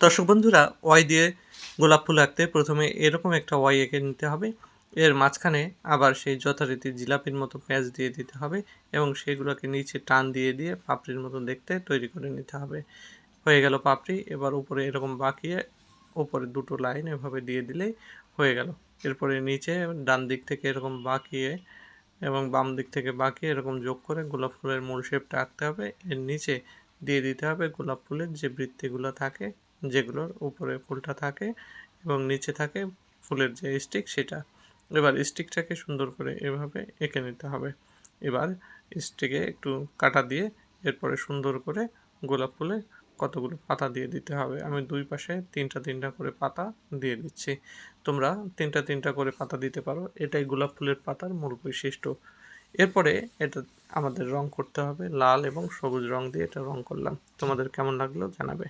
দর্শক বন্ধুরা, ওয়াই দিয়ে গোলাপ ফুল আঁকতে প্রথমে এরকম একটা ওয়াই এঁকে নিতে হবে। এর মাঝখানে আবার সেই যথারীতি জিলাপির মতো পেঁয়াজ দিয়ে দিতে হবে এবং সেগুলোকে নিচে টান দিয়ে দিয়ে পাপড়ির মতো দেখতে তৈরি করে নিতে হবে। হয়ে গেল পাপড়ি, এবার উপরে এরকম বাঁকিয়ে উপরে দুটো লাইন এভাবে দিয়ে দিলেই হয়ে গেল। এরপরে নিচে ডান দিক থেকে এরকম বাঁকিয়ে এবং বাম দিক থেকে বাঁকিয়ে এরকম যোগ করে গোলাপ ফুলের মূল শেপটা আঁকতে হবে। এর নিচে দিয়ে দিতে হবে গোলাপ ফুলের যে বৃত্তিগুলো থাকে যেগুলোর উপরে ফুলটা থাকে এবং নিচে থাকে ফুলের যে স্টিক সেটা। এবার স্টিকটাকে সুন্দর করে এভাবে এঁকে নিতে হবে। এবার স্টিকে একটু কাটা দিয়ে এরপরে সুন্দর করে গোলাপ ফুলে কতগুলো পাতা দিয়ে দিতে হবে। আমি দুই পাশে তিনটা তিনটা করে পাতা দিয়ে দিচ্ছি। তোমরা তিনটা তিনটা করে পাতা দিতে পারো। এটাই গোলাপ ফুলের পাতার মূল বৈশিষ্ট্য। এরপরে এটা আমাদের রং করতে হবে। লাল এবং সবুজ রং দিয়ে এটা রং করলাম। তোমাদের কেমন লাগল জানাবে।